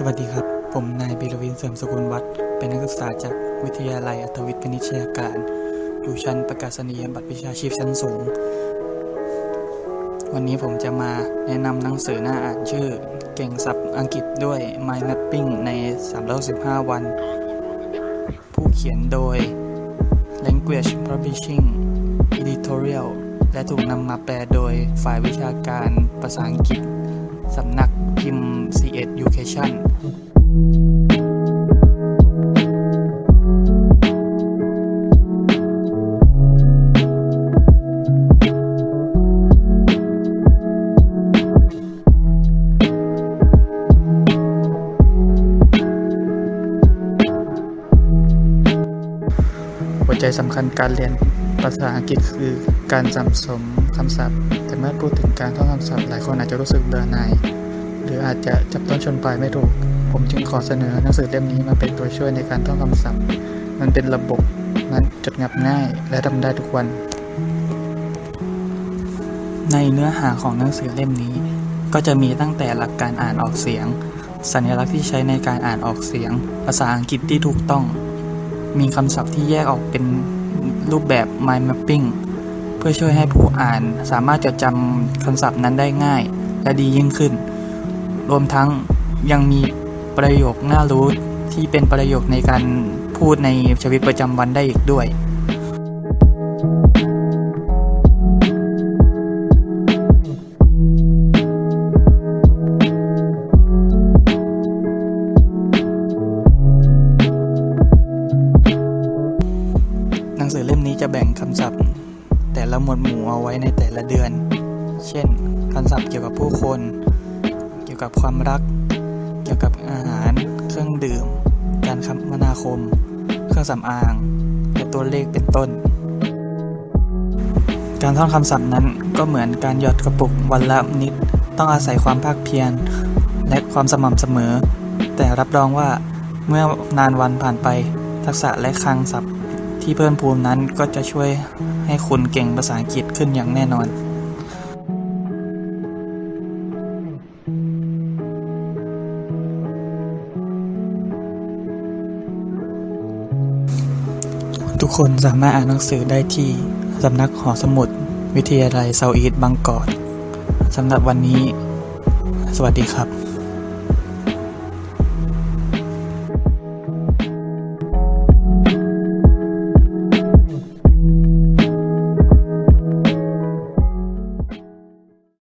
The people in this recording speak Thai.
สวัสดีครับ ผมนายบีรวินเสริมสกุลวัฒน์เป็นนักศึกษาจากวิทยาลัยอัธวิทย์คณิตวิทยาการ อยู่ชั้นประกาศนียบัตรวิชาชีพชั้นสูง วันนี้ผมจะมาแนะนำหนังสือหน้าอ่านชื่อ เก่งศัพท์อังกฤษด้วย Mind Mapping ใน 365 วัน ผู้เขียนโดย Language Publishing Editorial และถูกนำมาแปลโดยฝ่ายวิชาการภาษาอังกฤษ สำนักพิมพ์ C Education หัวใจสำคัญการเรียน ภาษาอังกฤษคือการจำสมคำศัพท์ แต่เมื่อพูดถึงการท่องคำศัพท์หลายคนอาจจะรู้สึกเบื่อหน่ายหรืออาจจะจับต้นชนปลายไม่ถูก ผมจึงขอเสนอหนังสือเล่มนี้มาเป็นตัวช่วยในการท่องคำศัพท์ มันเป็นระบบมันจดงับง่ายและทำได้ทุกวัน ในเนื้อหาของหนังสือเล่มนี้ ก็จะมีตั้งแต่หลักการอ่านออกเสียง สัญลักษณ์ที่ใช้ในการอ่านออกเสียง ภาษาอังกฤษที่ถูกต้อง มีคำศัพท์ที่แยกออกเป็น รูปแบบ mind mapping เพื่อช่วยให้ผู้อ่านสามารถจดจำคำศัพท์นั้นได้ง่าย และดียิ่งขึ้น รวมทั้งยังมีประโยคน่ารู้ที่เป็นประโยคในการพูดในชีวิตประจำวันได้อีกด้วย จะแบ่งคำศัพท์ แต่ละหมวดหมู่เอาไว้ในแต่ละเดือน เช่นคำศัพท์เกี่ยวกับผู้คน เกี่ยวกับความรัก เกี่ยวกับอาหาร เครื่องดื่ม การคมนาคม เครื่องสำอาง และตัวเลขเป็นต้น การท่องคำศัพท์นั้นก็เหมือนการหยอดกระปุกวันละนิด ต้องอาศัยความภาคเพียรและความสม่ำเสมอ แต่รับรองว่าเมื่อนานวันผ่านไป ทักษะและคลังศัพท์ ที่เพิ่มพูนนั้นก็จะช่วยให้คุณเก่งภาษาอังกฤษขึ้นอย่างแน่นอนทุกคนสามารถอ่านหนังสือได้ที่สำนักหอสมุด วิทยาลัยเซาอีสต์บางกอกสำหรับวันนี้ สวัสดีครับ